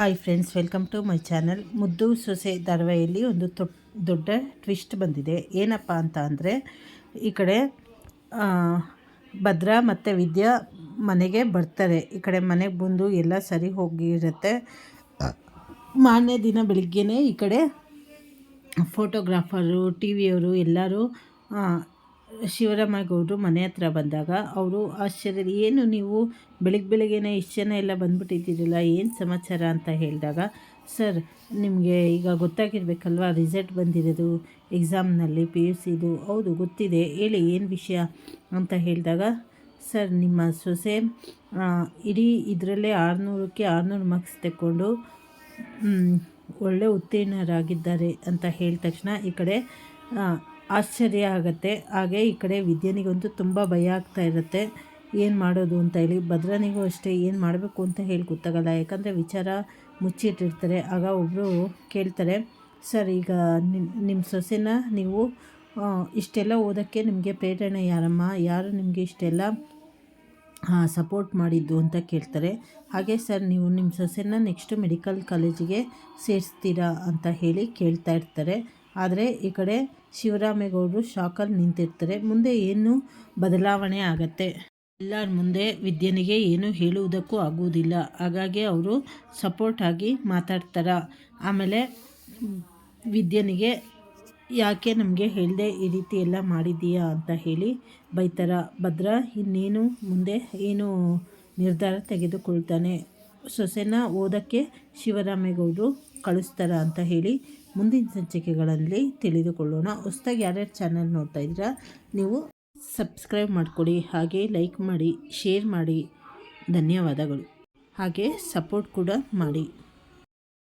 Hi friends welcome to my channel Muddu Sose ಧಾರಾವಾಹಿಯಲ್ಲಿ ಒಂದು ದೊಡ್ಡ twist ಬಂದಿದೆ. ಏನಪ್ಪ ಅಂತ ಅಂದರೆ, ಈ ಕಡೆ ಭದ್ರಾ ಮತ್ತು ವಿದ್ಯಾ ಮನೆಗೆ ಬರ್ತಾರೆ. ಈ ಕಡೆ ಮನೆಗೆ ಬಂದು ಎಲ್ಲ ಸರಿ ಹೋಗಿರುತ್ತೆ. ಮಾರನೇ ದಿನ ಬೆಳಿಗ್ಗೆನೇ ಈ ಕಡೆ ಫೋಟೋಗ್ರಾಫರು ಟಿ ವಿಯವರು ಎಲ್ಲರೂ ಆ, ಶಿವರಾಮೇಗೌಡರು ಮನೆ ಹತ್ರ ಬಂದಾಗ ಅವರು ಆಶ್ಚರ್ಯ ಏನು ನೀವು ಬೆಳಗ್ಗೆ ಬೆಳಿಗ್ಗೆನೇ ಇಷ್ಟು ಜನ ಎಲ್ಲ ಬಂದುಬಿಟ್ಟಿದ್ದೀರಲ್ಲ ಏನು ಸಮಾಚಾರ? ಅಂತ ಹೇಳಿದಾಗ ಸರ್ ನಿಮಗೆ ಈಗ ಗೊತ್ತಾಗಿರ್ಬೇಕಲ್ವ ರಿಸಲ್ಟ್ ಬಂದಿರೋದು ಎಕ್ಸಾಮ್ನಲ್ಲಿ ಪಿ ಯು ಸಿದು. ಹೌದು ಗೊತ್ತಿದೆ ಹೇಳಿ ಏನು ವಿಷಯ? ಅಂತ ಹೇಳಿದಾಗ ಸರ್ ನಿಮ್ಮ ಸೊಸೆ ಇಡೀ ಇದರಲ್ಲೇ ಆರುನೂರಕ್ಕೆ ಆರುನೂರು ಮಾರ್ಕ್ಸ್ ತಗೊಂಡು ಒಳ್ಳೆ ಉತ್ತೀರ್ಣರಾಗಿದ್ದಾರೆ ಅಂತ ಹೇಳಿದ ತಕ್ಷಣ ಈ ಕಡೆ ಆಶ್ಚರ್ಯ ಆಗುತ್ತೆ. ಹಾಗೆ ಈ ಕಡೆ ವಿದ್ಯನಿಗಂತೂ ತುಂಬ ಭಯ ಆಗ್ತಾ ಇರುತ್ತೆ. ಏನು ಮಾಡೋದು ಅಂತ ಹೇಳಿ ಭದ್ರನಿಗೂ ಅಷ್ಟೇ ಏನು ಮಾಡಬೇಕು ಅಂತ ಹೇಳಿ ಗೊತ್ತಾಗಲ್ಲ. ಯಾಕಂದರೆ ವಿಚಾರ ಮುಚ್ಚಿಟ್ಟಿರ್ತಾರೆ. ಆಗ ಒಬ್ಬರು ಕೇಳ್ತಾರೆ, ಸರ್, ಈಗ ನಿಮ್ಮ ನಿಮ್ಮ ಸೊಸೆನ ನೀವು ಇಷ್ಟೆಲ್ಲ ಓದೋಕ್ಕೆ ನಿಮಗೆ ಪ್ರೇರಣೆ ಯಾರಮ್ಮ? ಯಾರು ನಿಮಗೆ ಇಷ್ಟೆಲ್ಲ ಸಪೋರ್ಟ್ ಮಾಡಿದ್ದು? ಅಂತ ಕೇಳ್ತಾರೆ. ಹಾಗೆ, ಸರ್, ನೀವು ನಿಮ್ಮ ಸೊಸೆನ ನೆಕ್ಸ್ಟ್ ಮೆಡಿಕಲ್ ಕಾಲೇಜಿಗೆ ಸೇರಿಸ್ತೀರಾ? ಅಂತ ಹೇಳಿ ಕೇಳ್ತಾ ಇರ್ತಾರೆ. ಆದರೆ ಈ ಕಡೆ ಶಿವರಾಮೇಗೌಡರು ಶಾಕಲ್ಲಿ ನಿಂತಿರ್ತಾರೆ. ಮುಂದೆ ಏನು ಬದಲಾವಣೆ ಆಗತ್ತೆ? ಎಲ್ಲರ ಮುಂದೆ ವಿದ್ಯನಿಗೆ ಏನು ಹೇಳುವುದಕ್ಕೂ ಆಗುವುದಿಲ್ಲ. ಹಾಗಾಗಿ ಅವರು ಸಪೋರ್ಟ್ ಆಗಿ ಮಾತಾಡ್ತಾರ. ಆಮೇಲೆ ವಿದ್ಯನಿಗೆ ಯಾಕೆ ನಮಗೆ ಹೇಳಿದೆ ಈ ರೀತಿ ಎಲ್ಲ ಮಾಡಿದ್ದೀಯಾ ಅಂತ ಹೇಳಿ ಬೈತಾರ. ಭದ್ರ ಇನ್ನೇನು ಮುಂದೆ ಏನು ನಿರ್ಧಾರ ತೆಗೆದುಕೊಳ್ತಾನೆ? ಸೊಸೆನ ಓದೋಕ್ಕೆ ಶಿವರಾಮೇಗೌಡರು ಕಳಿಸ್ತಾರ ಅಂತ ಹೇಳಿ ಮುಂದಿನ ಸಂಚಿಕೆಗಳಲ್ಲಿ ತಿಳಿದುಕೊಳ್ಳೋಣ. ಹೊಸ್ದಾಗಿ ಯಾರ್ಯಾರು ಚಾನಲ್ ನೋಡ್ತಾ ಇದ್ದೀರಾ, ನೀವು ಸಬ್ಸ್ಕ್ರೈಬ್ ಮಾಡಿಕೊಡಿ, ಹಾಗೆ ಲೈಕ್ ಮಾಡಿ ಶೇರ್ ಮಾಡಿ. ಧನ್ಯವಾದಗಳು. ಹಾಗೆ ಸಪೋರ್ಟ್ ಕೂಡ ಮಾಡಿ.